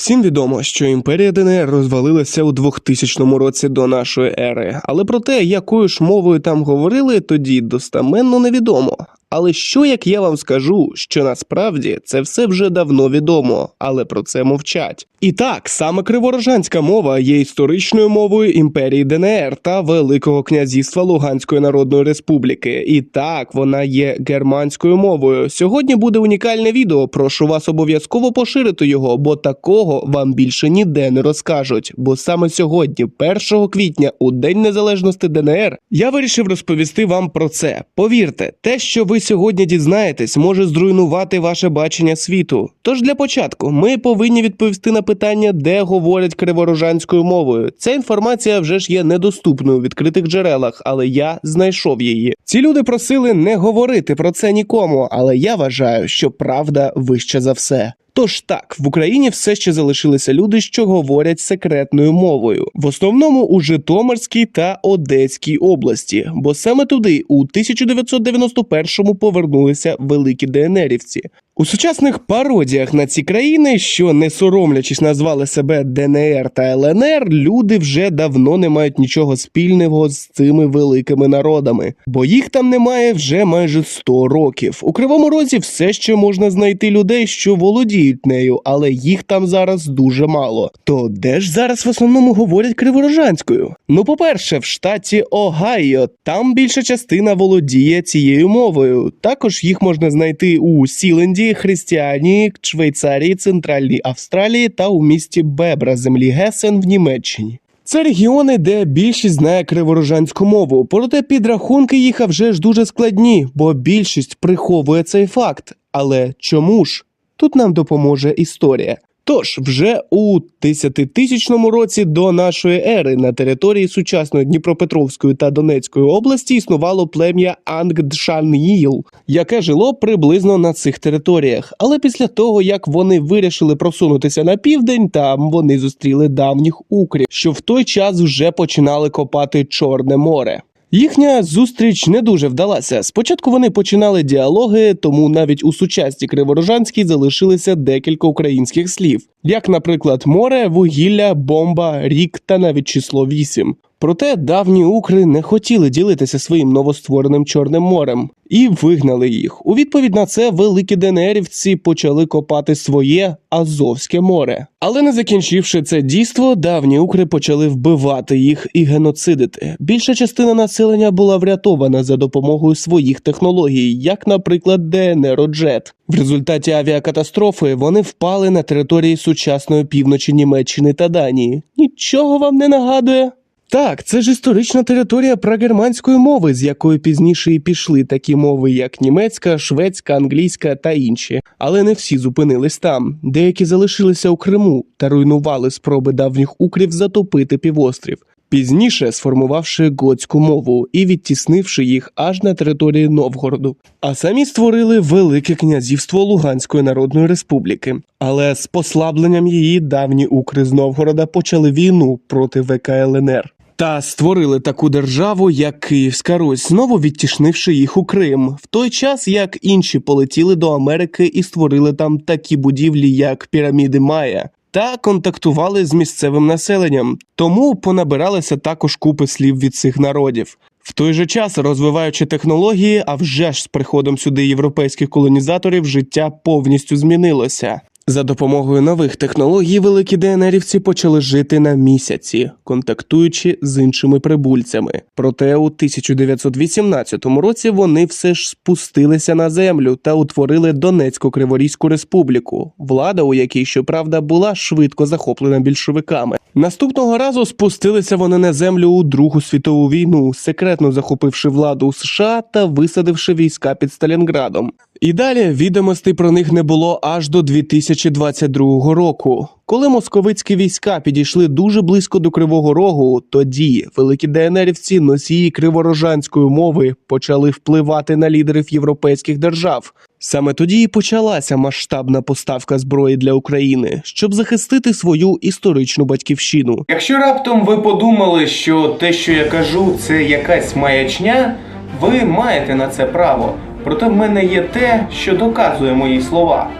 Всім відомо, що імперія ДНР розвалилася у 2000 році до нашої ери, але про те, якою ж мовою там говорили, тоді достаменно невідомо. Але що як я вам скажу, що насправді це все вже давно відомо, але про це мовчать. І так, саме криворожанська мова є історичною мовою імперії ДНР та Великого князівства Луганської Народної Республіки. І так, вона є германською мовою. Сьогодні буде унікальне відео. Прошу вас обов'язково поширити його, бо такого вам більше ніде не розкажуть. Бо саме сьогодні, 1 квітня, у День Незалежності ДНР, я вирішив розповісти вам про це. Повірте, те, що ви сьогодні дізнаєтесь, може зруйнувати ваше бачення світу. Тож для початку ми повинні відповісти на питання, де говорять криворожанською мовою. Ця інформація вже ж є недоступною у відкритих джерелах, але я знайшов її. Ці люди просили не говорити про це нікому, але я вважаю, що правда вища за все. Тож так, в Україні все ще залишилися люди, що говорять секретною мовою, в основному у Житомирській та Одеській області, бо саме туди у 1991-му повернулися великі ДНРівці. У сучасних пародіях на ці країни, що не соромлячись назвали себе ДНР та ЛНР, люди вже давно не мають нічого спільного з цими великими народами, бо їх там немає вже майже 100 років. У кривому розі все ще можна знайти людей, що володіють нею, але їх там зараз дуже мало. То де ж зараз в основному говорять криворожанською? Ну, по-перше, в штаті Огайо там більша частина володіє цією мовою. Також їх можна знайти у Сіленді, Христіанії, Швейцарії, Центральній Австралії та у місті Бебра землі Гесен в Німеччині. Це регіони, де більшість знає криворожанську мову, проте підрахунки їх вже ж дуже складні, бо більшість приховує цей факт. Але чому ж? Тут нам допоможе історія. Тож, вже у тисячотисячному році до нашої ери на території сучасної Дніпропетровської та Донецької області існувало плем'я Ангдшаніл, яке жило приблизно на цих територіях. Але після того, як вони вирішили просунутися на південь, там вони зустріли давніх укрів, що в той час вже починали копати Чорне море. Їхня зустріч не дуже вдалася. Спочатку вони починали діалоги, тому навіть у сучасній Криворожанській залишилися декілька українських слів, як, наприклад, море, вугілля, бомба, рік та навіть число 8. Проте давні укри не хотіли ділитися своїм новоствореним Чорним морем і вигнали їх. У відповідь на це великі ДНРівці почали копати своє Азовське море. Але не закінчивши це дійство, давні укри почали вбивати їх і геноцидити. Більша частина населення була врятована за допомогою своїх технологій, як, наприклад, ДНР-Джет. В результаті авіакатастрофи вони впали на території сучасної півночі Німеччини та Данії. Нічого вам не нагадує? Так, це ж історична територія прагерманської мови, з якої пізніше і пішли такі мови, як німецька, шведська, англійська та інші. Але не всі зупинились там. Деякі залишилися у Криму та руйнували спроби давніх укрів затопити півострів. Пізніше сформувавши готську мову і відтіснивши їх аж на території Новгороду, а самі створили Велике князівство Луганської Народної Республіки. Але з послабленням її давні укри з Новгорода почали війну проти ВК ЛНР. Та створили таку державу, як Київська Русь, знову відтішнивши їх у Крим, в той час як інші полетіли до Америки і створили там такі будівлі, як піраміди Майя, та контактували з місцевим населенням, тому понабиралися також купи слів від цих народів. В той же час, розвиваючи технології, а вже ж з приходом сюди європейських колонізаторів, життя повністю змінилося. За допомогою нових технологій великі ДНРівці почали жити на місяці, контактуючи з іншими прибульцями. Проте у 1918 році вони все ж спустилися на землю та утворили Донецько-Криворізьку республіку, влада у якій, щоправда, була швидко захоплена більшовиками. Наступного разу спустилися вони на землю у Другу світову війну, секретно захопивши владу у США та висадивши війська під Сталінградом. І далі відомостей про них не було аж до 2022 року. Коли московицькі війська підійшли дуже близько до Кривого Рогу, тоді великі ДНРівці, носії криворожанської мови, почали впливати на лідерів європейських держав. Саме тоді і почалася масштабна поставка зброї для України, щоб захистити свою історичну батьківщину. Якщо раптом ви подумали, що те, що я кажу, це якась маячня, ви маєте на це право. Проте в мене є те, що доказує мої слова.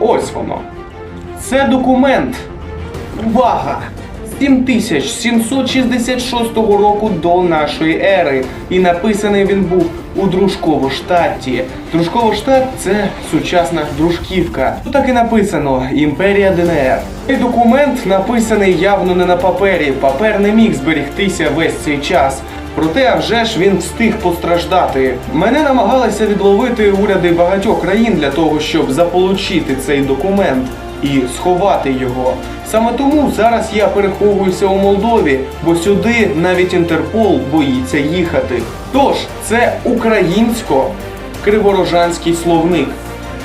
Ось воно. Це документ, Увага! 7766 року до нашої ери. І написаний він був у Дружково-штаті. Дружково-штат це сучасна дружківка. Тут так і написано Імперія ДНР. Цей документ написаний явно не на папері. Папер не міг зберігтися весь цей час. Проте, а вже ж він встиг постраждати. Мене намагалися відловити уряди багатьох країн для того, щоб заполучити цей документ і сховати його. Саме тому зараз я переховуюся у Молдові, бо сюди навіть Інтерпол боїться їхати. Тож це українсько-криворожанський словник.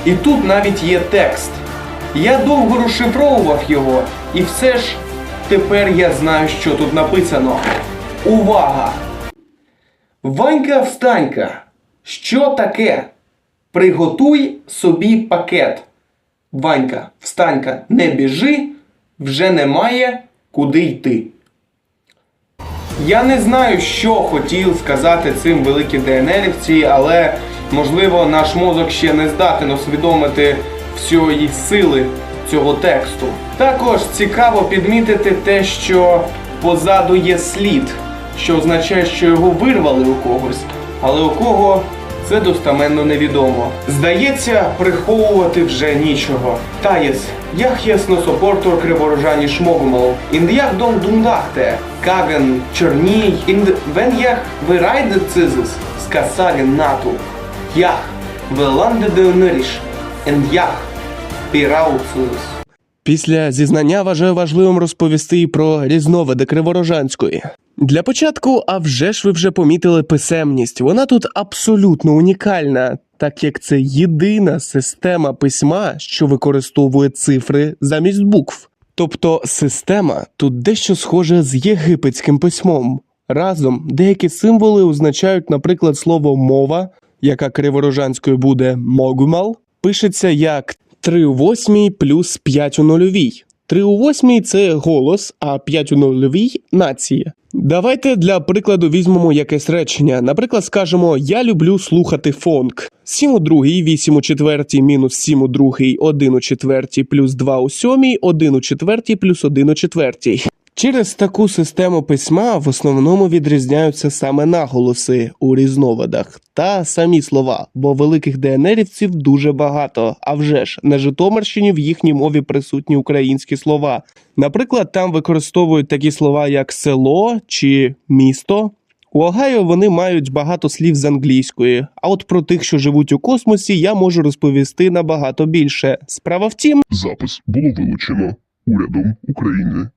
І тут навіть є текст. Я довго розшифровував його, і все ж тепер я знаю, що тут написано. Увага! Ванька встанька. Що таке? Приготуй собі пакет. Ванька, встанька, не біжи, вже немає куди йти. Я не знаю, що хотів сказати цим великі ДНРівці, але можливо наш мозок ще не здатен усвідомити всієї сили цього тексту. Також цікаво підмітити те, що позаду є слід, що означає, що його вирвали у когось, але у кого це достаменно невідомо. Здається, приховувати вже нічого. Таєс, jag ясно сопортор криворожані шмогумов. Ін jag дом дундахте, каген чорній, ін вен jag вирайде цизис, скасаген нату. Jag веланде деонеріш, ен jag пірау цизис. Після зізнання вважаю важливим розповісти і про різновиди криворожанської. Для початку, а вже ж ви вже помітили писемність. Вона тут абсолютно унікальна, так як це єдина система письма, що використовує цифри замість букв. Тобто система тут дещо схожа з єгипетським письмом. Разом деякі символи означають, наприклад, слово мова, яка криворожанською буде могумал, пишеться як 3 у восьмій плюс 5 у нульовій. 3 у восьмій це голос, а 5 у нульовій нація. Давайте для прикладу візьмемо якесь речення. Наприклад, скажемо Я люблю слухати фонк. 7 у другій, 8 у четвертій, мінус 7 у другій, 1 у четвертій, плюс 2 у сьомій, 1 у четвертій, плюс 1 у четвертій. Через таку систему письма в основному відрізняються саме наголоси у різновидах та самі слова, бо великих ДНРівців дуже багато. А вже ж на Житомирщині в їхній мові присутні українські слова. Наприклад, там використовують такі слова, як село чи місто. У Огайо вони мають багато слів з англійської, а от про тих, що живуть у космосі, я можу розповісти набагато більше. Справа в тім, Запис було вилучено урядом України.